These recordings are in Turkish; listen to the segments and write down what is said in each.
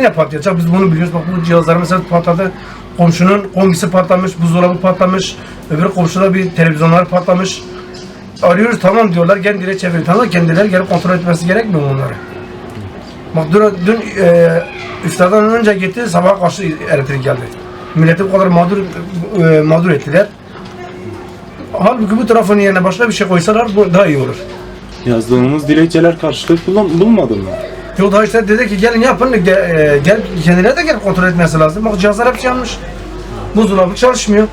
Yine patlayacak. Biz bunu biliyoruz. Bak bu cihazlar mesela patladı. Komşunun kombisi patlamış, buzdolabı patlamış. Öbür komşuda bir televizyonlar patlamış. Arıyoruz tamam diyorlar. Kendileri çeviriyor. Tamam kendileri gelip kontrol etmesi gerekmiyor mu onları? Bak dün, dün e, iftardan önce gitti sabah karşı elektrik geldi. Milleti bu kadar mağdur e, mağdur ettiler. Halbuki bu tarafın yerine başka bir şey koysalar bu daha iyi olur. Yazdığınız dilekçeler karşılık bulmadı mı? İşte dedi ki gelin yapın gel, e, gel kendileri de gelip kontrol etmesi lazım. Bak cihazlar hepsi yanmış. Buzdolabı çalışmıyor.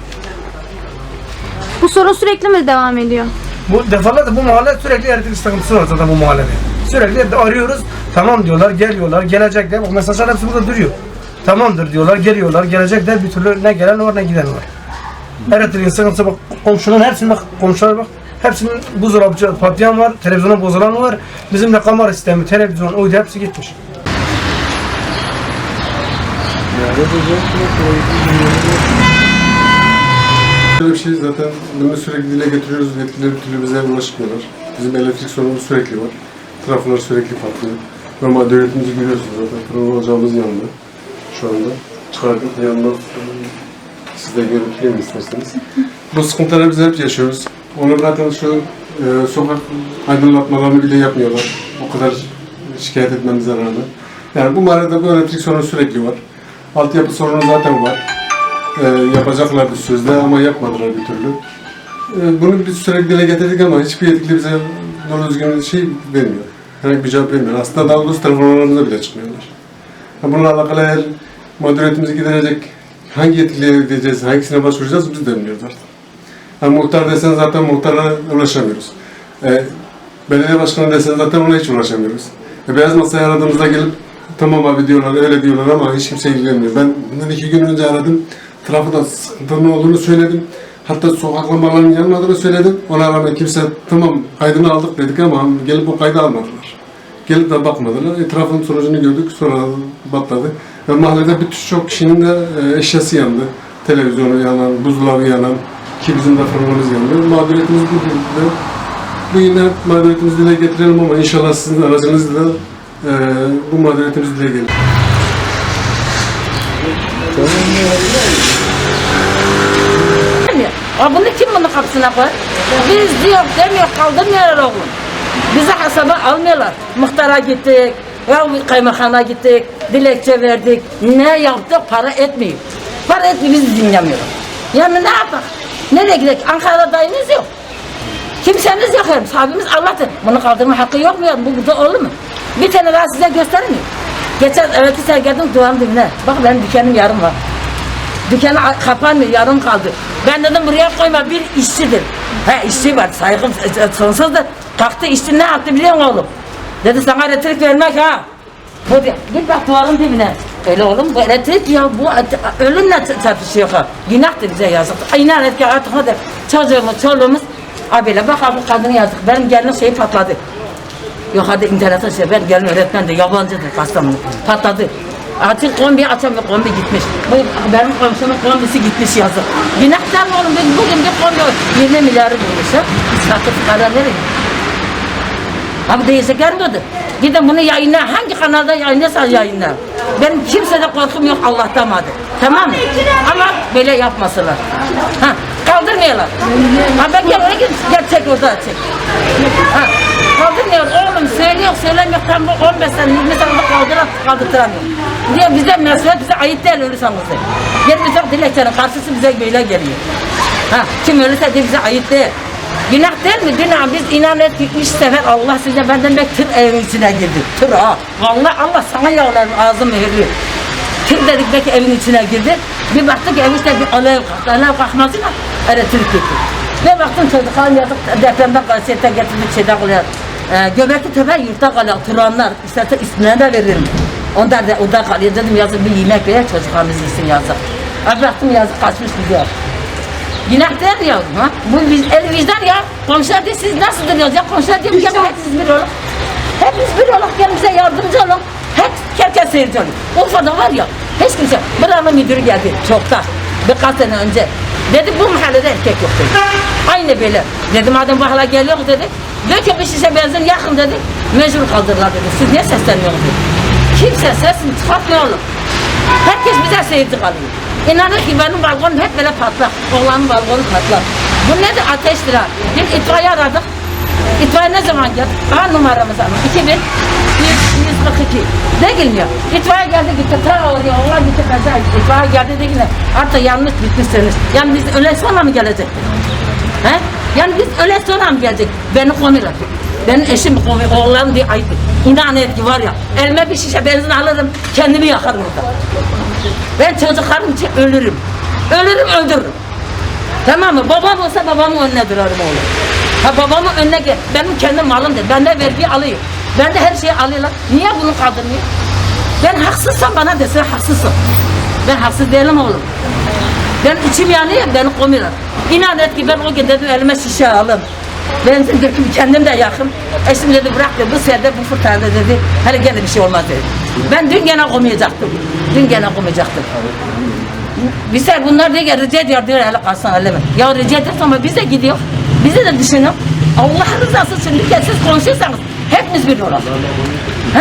Bu sorun sürekli mi devam ediyor? Bu defalarca bu mahalle sürekli elektrik sıkıntısı var zaten bu mahallede. Sürekli de arıyoruz. Tamam diyorlar, geliyorlar, gelecekler. Bak mesajlar hepsi burada duruyor. Tamamdır diyorlar, geliyorlar, gelecekler. Bir türlü ne gelen var ne giden var. Elektriğin sıkıntısı bak komşuların hepsinin bak komşular bak. Hepsinin buzdolabı patlayan var, televizyona bozulan var. Bizim de kamera sistemi, televizyon, oydu hepsi gitmiş. Böyle bir şey zaten bunu sürekli dile getiriyoruz. Yetkililer bir türlü bize ulaşmıyorlar. Bizim elektrik sorunumuz sürekli var. Trafolar sürekli patlıyor. Normal devletimizi görüyorsunuz zaten. Fırın ocağımız yandı şu anda. Çıkardık yanından siz de görüntüleyin isterseniz. Bu sıkıntıları biz hep yaşıyoruz. Onu zaten şu e, sokak aydınlatmalarını bile yapmıyorlar. O kadar şikayet etmemize rağmen. Yani bu mahallede bu elektrik sorunu sürekli var. Altyapı sorunu zaten var. E, yapacaklardı sözde ama yapmadılar bir türlü. E, bunu biz sürekli dile getirdik ama hiçbir yetkili bize doğru düzgün şey vermiyor. Herhangi bir cevap vermiyor. Aslında daha doğrusu telefonlarımıza bile çıkmıyorlar. Ha, bununla alakalı eğer mağduriyetimizi giderecek hangi yetkiliye gideceğiz, hangisine başvuracağız biz de bilmiyoruz artık. Ha, muhtar desen zaten muhtara ulaşamıyoruz. E, belediye başkanı desen zaten ona hiç ulaşamıyoruz. E, beyaz masaya aradığımızda gelip tamam abi diyorlar, öyle diyorlar ama hiç kimse ilgilenmiyor. Ben bundan iki gün önce aradım. Trafoda sıkıntının olduğunu söyledim. Hatta sokak lambalarının yanmadığını söyledim. Ona rağmen kimse tamam kaydını aldık dedik ama gelip o kaydı almadılar. Gelip de bakmadılar. Etrafın sonucunu gördük. Sonra batladı. Ve mahallede birçok kişinin de e, eşyası yandı. Televizyonu yanan, buzdolabı yanan ki bizim de fırınımız yandı. Mağduriyetimiz bu. Ve bu yine mağduriyetimizi dile getirelim ama inşallah sizin aracınızla e, bu mağduriyetimizi dile gelir. Aa, bunu kim bunu kapısına koy? Biz diyor demiyor kaldırmıyorlar oğlum. Bizi hesaba almıyorlar. Muhtara gittik, ya kaymakana gittik, dilekçe verdik. Ne yaptık? Para etmiyor. Para etmiyor biz dinlemiyoruz. Yani ne yapalım? Nereye gidelim? Ankara'da dayınız yok. Kimseniz yok yani. Sahibimiz Allah'tır. Bunu kaldırma hakkı yok mu ya? Bu burada olur mu? Bir tane daha size göstereyim mi? Geçen evet sergiledim duvarın dibine. Bak benim dükkanım yarım var. Dükkanı kapanmıyor, yarım kaldı. Ben dedim buraya koyma, bir işçidir. He işçi var, saygım e, sonsuzdur. Kalktı işçi ne yaptı biliyor musun oğlum? Dedi sana elektrik vermek ha. Bu diyor, git bak duvarın dibine. Öyle oğlum bu elektrik ya bu ölümle çarpışıyor. Günahtır bize yazık. İnan et ki artık hadi çocuğumuz, çoluğumuz. Abiyle bak abi kadın yazık. Benim gelinin şeyi patladı. Yok hadi internete şey ben gelin öğretmen de yabancıdır Kastamonu. Patladı. Açık kombi açamıyor kombi gitmiş. Bu benim komşumun kombisi gitmiş yazık. Günahtar mı oğlum biz bugün bir kombi 20 milyarı bulmuş ha. Satı fukara nereye? Abi değilse gelmedi. Gidin bunu yayınla. Hangi kanalda yayınlarsa yayınla. Benim kimsede korkum yok Allah'tan hadi. Tamam mı? Ama böyle yapmasınlar. Ha, kaldırmıyorlar. Ha ben gel oraya git. Gel çek orada çek. Ha, kaldırmıyor. Oğlum söylüyor söylemiyor. Tam bu 15 sene 20 sene kaldıran kaldırtıramıyor. Diyor bize mesuliyet bize ait değil ölürsanızı. Gel bize dilekçenin karşısı bize böyle geliyor. Ha, kim ölürse de bize ait değil. Günah değil mi? Günah biz inan et ki üç sefer Allah size benden bek tır evin içine girdi. Tır ha. Vallahi Allah sana yağlar ağzım mühürlüyor. Tır dedik belki evin içine girdi. Bir baktık evin içinde bir alev kalktı. Alev kalkmasıyla elektrik gitti. Ve baktım çocukların yazık depremde kasete getirdik şeyde kalıyor. Ee, Göbekli Tepe yurtta kalıyor. Turanlar isterse ismine de veririm. Onlar da orada kalıyor. Dedim yazık bir yemek ver çocuklarımız yesin yazık. Abi baktım yazık kaçmış gidiyor. Günah değil ya. Ha? Bu biz el vicdan ya. Komşular diyor siz nasıl duruyorsunuz ya? Komşular diyor ki hepiniz bir olun. Hepiniz bir olun. Bize yardımcı olun. Hep herkes seyirci olun. Urfa'da var ya. Hiç kimse. Buranın müdürü geldi çoktan. Birkaç sene önce. Dedi bu mahallede erkek yok dedi. Aynı böyle. Dedim madem bu hala geliyor dedi. Dök bir şişe benzin yakın dedi. Mecbur kaldırırlar dedi. Siz niye sesleniyorsunuz dedi. Kimse sesini çıkartmıyor oğlum. Herkes bize seyirci kalıyor. İnanır ki benim balkonum hep böyle patlak. Oğlanın balkonu patlak. Bu nedir? Ateştir ha. Biz itfaiye aradık. İtfaiye ne zaman geldi? Aha numaramız ama. 2142. Ne gelmiyor? İtfaiye geldi gitti. Ta oraya oğlan gitti kaza. İtfaiye geldi dedi ki artık yanlış bitmişsiniz. Yani biz öyle sonra mı gelecek? He? Yani biz öyle sonra mı gelecek? Beni konuyorlar. Benim eşim konuyor, oğlan diye ayıp. İnan et ki var ya, elime bir şişe benzin alırım, kendimi yakarım orada. Ben çocuklarım için ölürüm. Ölürüm, öldürürüm. Tamam mı? Babam olsa babamın önüne durarım oğlum. Ha babamın önüne gel. Benim kendi malımdır. Ben de vergi alıyor. Ben de her şeyi alıyorlar. Niye bunu kaldırmıyor? Ben haksızsam bana desin haksızsın. Ben haksız değilim oğlum. Ben içim yanıyor, beni komuyorlar. İnan et ki ben o gün dedim elime şişe alın. Benzin döküm kendim de yakın. Eşim dedi bırak dedi bu serde bu fırtınada dedi. Hele gene bir şey olmaz dedi. Ben dün gene komayacaktım. Dün gene komayacaktım. Bize bunlar diye rica ediyor diyor hele kalsın eleme. Ya rica edersen ama biz de gidiyor. Bizi de düşünün. Allah rızası için kez siz konuşursanız hepimiz bir olalım. He?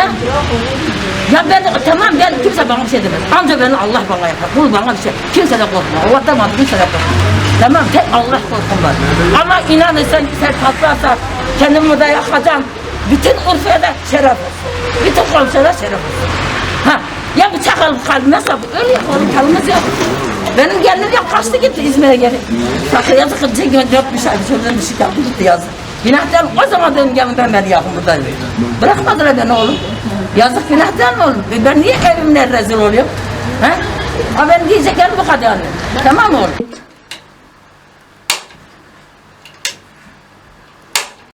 Ya ben tamam ben kimse bana bir şey demez. Ancak beni Allah bana yapar. Kul bana bir şey. Kimse de korkma. Allah'tan bana kimse de korkma. Tamam tek Allah korkum var. Ama inanın sen sen patlarsa kendimi burada yakacağım. Bütün Urfa'da şeref olsun. Bütün komşulara şeref olsun. Ha, ya bıçak alıp kalbime sapı. Öyle yapalım kalbimiz yok. Benim gelinim ya kaçtı gitti İzmir'e geri. Sakın yazık kılacak yapmış abi. Çocuğun dışı kaldı gitti yazık. Günahtan o zaman benim yanımdan beni yakın buradaydı. Bırakmadılar beni oğlum. Yazık günahtan mı oğlum? Ben niye evimden rezil oluyorum? He? Ha ben diyeceklerim bu kadar. Tamam mı oğlum?